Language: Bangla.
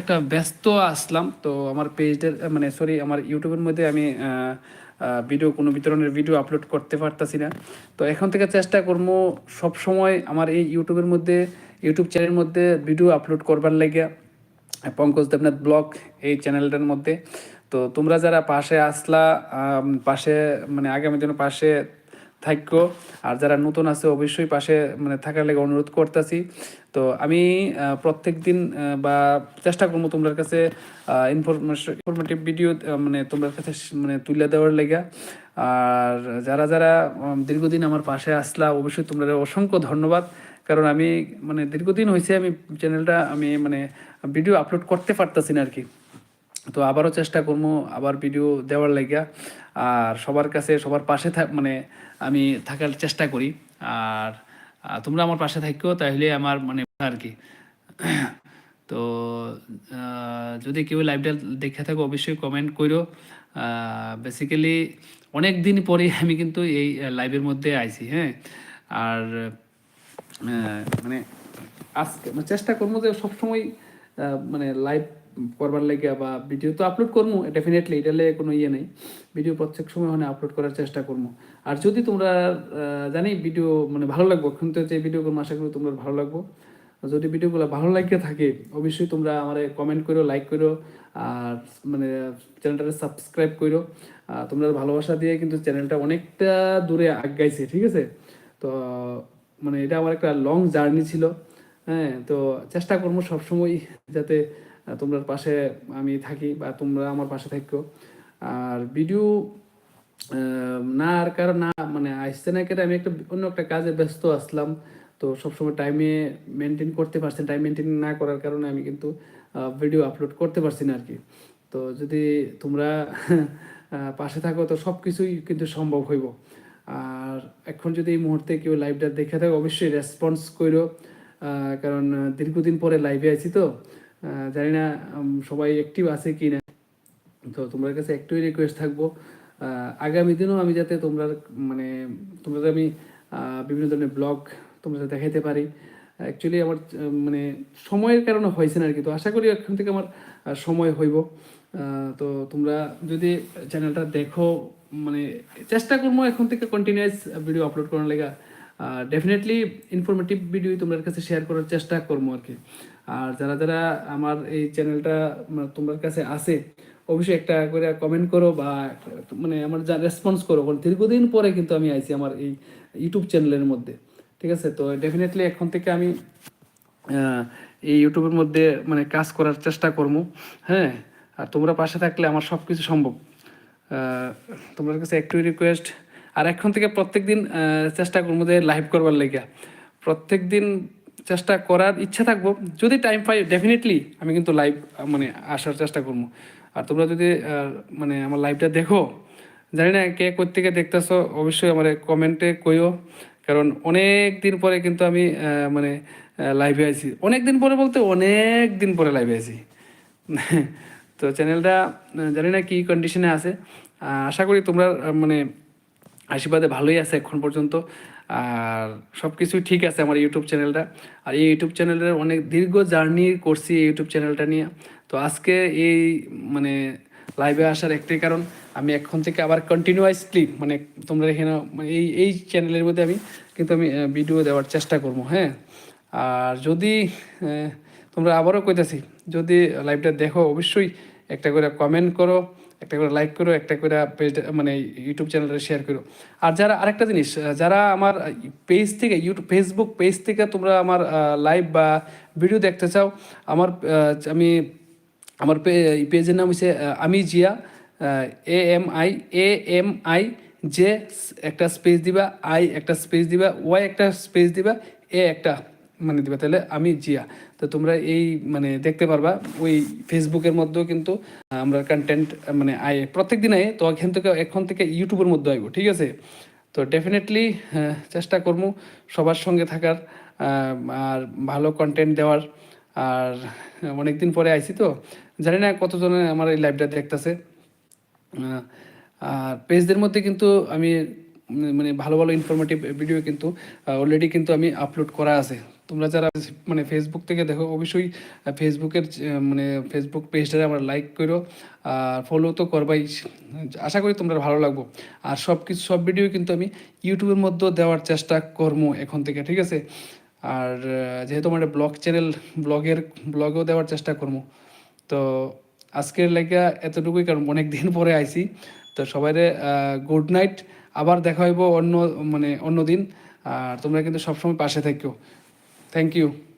একটা ব্যস্ত আসলাম, তো আমার পেজের মানে সরি আমার ইউটিউবের মধ্যে আমি ভিডিও কোনো বিতরণের ভিডিও আপলোড করতে পারতাছি না। তো এখন থেকে চেষ্টা করব সব সময় আমার এই ইউটিউবের মধ্যে ইউটিউব চ্যানেলের মধ্যে ভিডিও আপলোড করবার লাগে পঙ্কজ দেবনাথ ব্লগ এই চ্যানেলটার মধ্যে। তো তোমরা যারা পাশে আসলা পাশে মানে আগামী দিনে পাশে থাকো আর যারা নতুন আছে, অবশ্যই পাশে মানে থাকার লেগে অনুরোধ করতেছি। তো আমি প্রত্যেক দিন বা চেষ্টা করব তোমার কাছে ইনফরমেশন ইনফরমেটিভ ভিডিও মানে তোমার কাছে মানে তুলে দেওয়ার লেগে। আর যারা যারা দীর্ঘদিন আমার পাশে আসলা, অবশ্যই তোমরা অসংখ্য ধন্যবাদ। কারণ আমি মানে দীর্ঘদিন হয়েছে আমি চ্যানেলটা আমি মানে ভিডিও আপলোড করতে পারতাছি না আর কি তো আবারও চেষ্টা করব আবার ভিডিও দেওয়ার লাগিয়া আর সবার কাছে, সবার পাশে মানে আমি থাকার চেষ্টা করি। আর তোমরা আমার পাশে থাকো তাহলে আমার মানে আর কি। তো যদি কেউ লাইভটা দেখে থাকো, অবশ্যই কমেন্ট করো বেসিক্যালি অনেক দিন পরে আমি কিন্তু এই লাইভের মধ্যে আইছি হ্যাঁ। আর মানে আজকে মানে চেষ্টা করব যে সবসময় মানে লাইভ করবার লেগে বা ভিডিও তো আপলোড করব ডেফিনেটলি এটা লেগে কোনো ইয়ে নেই। ভিডিও প্রত্যেক সময় মানে আপলোড করার চেষ্টা করব আর যদি তোমরা জানি ভিডিও মানে ভালো লাগবো কিন্তু যে ভিডিও করব আশা করি তোমরা ভালো লাগবো। যদি ভিডিওগুলো ভালো লাগে থাকে, অবশ্যই তোমরা আমার কমেন্ট করো লাইক করো আর মানে চ্যানেলটাকে সাবস্ক্রাইব করো তোমরা ভালোবাসা দিয়ে কিন্তু চ্যানেলটা অনেকটা দূরে আগাইছে, ঠিক আছে? তো মানে এটা আমার একটা লং জার্নি ছিল। হ্যাঁ তো চেষ্টা করব সবসময় যাতে তোমরা পাশে আমি থাকি বা তোমরা আমার পাশে থাকো আর ভিডিও না আর কারণ না মানে আসছে না কেটে আমি একটা অন্য একটা কাজে ব্যস্ত আসলাম। তো সবসময় টাইমে মেনটেন করতে পারছি টাইম মেনটেন না করার কারণে আমি কিন্তু ভিডিও আপলোড করতে পারছি না আর কি তো যদি তোমরা পাশে থাকো তো সব কিছুই কিন্তু সম্ভব হইব। আর এখন যদি এই মুহূর্তে কেউ লাইভটা দেখে থাকো, অবশ্যই রেসপন্স করো কারণ দীর্ঘদিন পরে লাইভে আছি তো। জানি না সবাই অ্যাক্টিভ আছে কি না তো তোমার কাছে একটুই রিকোয়েস্ট থাকব আগামী দিনেও আমি যাতে তোমরা মানে তোমরা আমি বিভিন্ন ধরনের ব্লগ তোমরা দেখাইতে পারি। অ্যাকচুয়ালি আমার মানে সময়ের কারণে হয়েছে না আর কি। তো আশা করি এখন থেকে আমার সময় হইব। তো তোমরা যদি চ্যানেলটা দেখো মানে চেষ্টা করব এখন থেকে কন্টিনিউয়াস ভিডিও আপলোড করার লেগা। ডেফিনেটলি ইনফরমেটিভ ভিডিও তোমার কাছে শেয়ার করার চেষ্টা করব আর কি। আর যারা যারা আমার এই চ্যানেলটা তোমার কাছে আছে, অবশ্যই একটা করে কমেন্ট করো বা মানে আমার যা রেসপন্স করো। কারণ দীর্ঘদিন পরে কিন্তু আমি আইছি আমার এই ইউটিউব চ্যানেলের মধ্যে। ঠিক আছে? তো ডেফিনেটলি এখন থেকে আমি এই ইউটিউবের মধ্যে মানে কাজ করার চেষ্টা করব। হ্যাঁ? আর তোমরা পাশে থাকলে আমার সব কিছু সম্ভব তোমাদের কাছে একটু রিকোয়েস্ট আর এখন থেকে প্রত্যেক দিন চেষ্টা করব যে লাইভ করবার লেগে। প্রত্যেক দিন চেষ্টা করার ইচ্ছা থাকব। যদি টাইম পাই ডেফিনেটলি আমি কিন্তু লাইভ মানে আসার চেষ্টা করব। আর তোমরা যদি মানে আমার লাইভটা দেখো, জানি না কে কোথেকে দেখতেছো, অবশ্যই আমার কমেন্টে কইও। কারণ অনেক দিন পরে কিন্তু আমি মানে লাইভে আছি অনেক দিন পরে বলতে অনেক দিন পরে লাইভে আছি তো চ্যানেলটা জানি না কি কন্ডিশনে আছে। আশা করি তোমরা মানে আশীর্বাদে ভালোই আছে এখন পর্যন্ত। আর সব কিছুই ঠিক আছে আমার ইউটিউব চ্যানেলটা আর এই ইউটিউব চ্যানেলের অনেক দীর্ঘ জার্নি করছি এই ইউটিউব চ্যানেলটা নিয়ে। তো আজকে এই মানে লাইভে আসার একটাই কারণ, আমি এখন থেকে আবার কন্টিনিউয়াসলি মানে তোমরা এখানে মানে এই এই চ্যানেলের মধ্যে আমি কিন্তু আমি ভিডিও দেওয়ার চেষ্টা করব হ্যাঁ? আর যদি তোমরা আবারও কইতাছি, যদি লাইভটা দেখো, অবশ্যই একটা করে কমেন্ট করো। একটা করে লাইক করো, একটা করে পেজ মানে ইউটিউব চ্যানেলটা শেয়ার করো। আর যারা, আরেকটা জিনিস, যারা আমার পেজ থেকে ইউটিউব ফেসবুক পেজ থেকে তোমরা আমার লাইভ বা ভিডিও দেখতে চাও, আমার আমি, আমার পেজের নাম হচ্ছে আমি Zia A M I A M I যে একটা স্পেস দিবা আই একটা স্পেস দিবা ওয়াই একটা স্পেস দিবা এ একটা। মানে দিবা। তাহলে আমি জিয়া। তো তোমরা এই মানে দেখতে পারবা, ওই ফেসবুকের মধ্যেও কিন্তু আমরা কন্টেন্ট মানে আয়, প্রত্যেক দিন আয় তো এখান থেকে, এখন থেকে ইউটিউবের মধ্যে আইব, ঠিক আছে? তো ডেফিনেটলি চেষ্টা করব সবার সঙ্গে থাকার আর ভালো কন্টেন্ট দেওয়ার। আর অনেক দিন পরে আইছি তো। জানি না কতজনে আমার এই লাইভটা দেখতেছে। আর পেজদের মধ্যে কিন্তু আমি মানে ভালো ভালো ইনফরমেটিভ ভিডিও কিন্তু অলরেডি কিন্তু আমি আপলোড করা আছে। তোমরা যারা মানে ফেসবুক থেকে দেখো, অবশ্যই ফেসবুকের মানে ফেসবুক পেজটা আমার লাইক করো আর ফলো তো করবাই। আশা করি তোমরা ভালো লাগবো। আর সব কিছু, সব ভিডিও কিন্তু আমি ইউটিউবের মধ্যেও দেওয়ার চেষ্টা করব এখন থেকে, ঠিক আছে? আর যেহেতু আমার ব্লগ চ্যানেল ব্লগের ব্লগেও দেওয়ার চেষ্টা করব তো আজকের লেগা এতটুকুই, কারণ অনেক দিন পরে আইছি। তো সবাই গুড নাইট আবার দেখা হইব অন্য মানে অন্য দিন। আর তোমরা কিন্তু সবসময় পাশে থেকো। Thank you.